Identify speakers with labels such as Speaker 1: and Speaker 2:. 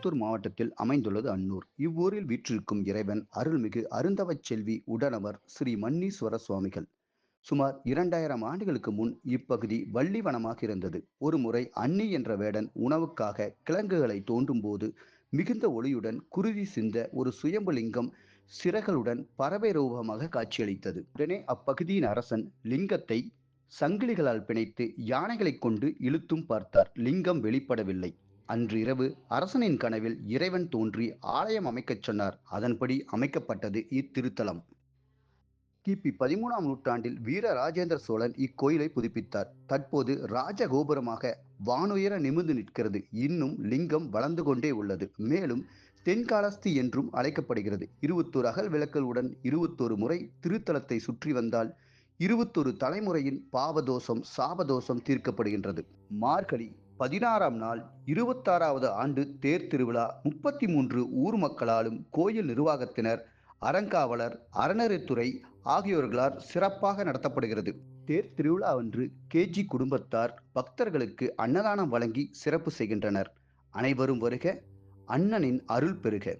Speaker 1: திருப்பத்தூர் மாவட்டத்தில் அமைந்துள்ளது அன்னூர். இவ்வூரில் வீற்றிருக்கும் இறைவன் அருள்மிகு அருந்தவச் செல்வி உடனவர் ஸ்ரீ மன்னீஸ்வர சுவாமிகள் சுமார் இரண்டாயிரம் ஆண்டுகளுக்கு முன் இப்பகுதி வள்ளிவனமாக இருந்தது. ஒருமுறை அன்னி என்ற வேடன் உணவுக்காக கிழங்குகளை தோண்டும் போது மிகுந்த ஒளியுடன் குருதி சிந்த ஒரு சுயம்புலிங்கம் சிறகளுடன் பறவை ரூபமாக காட்சியளித்தது. உடனே அப்பகுதியின் அரசன் லிங்கத்தை சங்கிலிகளால் பிணைத்து யானைகளைக் கொண்டு இழுத்தும் பார்த்தார். லிங்கம் வெளிப்படவில்லை. அன்று இரவு அரசனின் கனவில் இறைவன் தோன்றி ஆலயம் அமைக்கச் சொன்னார். அதன்படி அமைக்கப்பட்டது இத்திருத்தலம். கிபி பதிமூணாம் நூற்றாண்டில் வீர ராஜேந்திர சோழன் இக்கோயிலை புதுப்பித்தார். தற்போது ராஜகோபுரமாக வானுயர நிமிர்ந்து நிற்கிறது. இன்னும் லிங்கம் வளர்ந்து கொண்டே உள்ளது. மேலும் தென்காலஸ்தி என்றும் அழைக்கப்படுகிறது. இருபத்தோரு அகல் விளக்குகளுடன் இருபத்தோரு முறை திருத்தலத்தை சுற்றி வந்தால் இருபத்தொரு தலைமுறையின் பாவதோஷம் சாபதோஷம் தீர்க்கப்படுகின்றது. மார்கழி பதினாறாம் நாள் இருபத்தாறாவது ஆண்டு தேர் திருவிழா முப்பத்தி மூன்று ஊர் மக்களாலும் கோயில் நிர்வாகத்தினர் அறங்காவலர் அறநெறித்துறை ஆகியோர்களால் சிறப்பாக நடத்தப்படுகிறது. தேர் திருவிழா அன்று கேஜி குடும்பத்தார் பக்தர்களுக்கு அன்னதானம் வழங்கி சிறப்பு செய்கின்றனர். அனைவரும் வருக அண்ணனின் அருள் பெறுக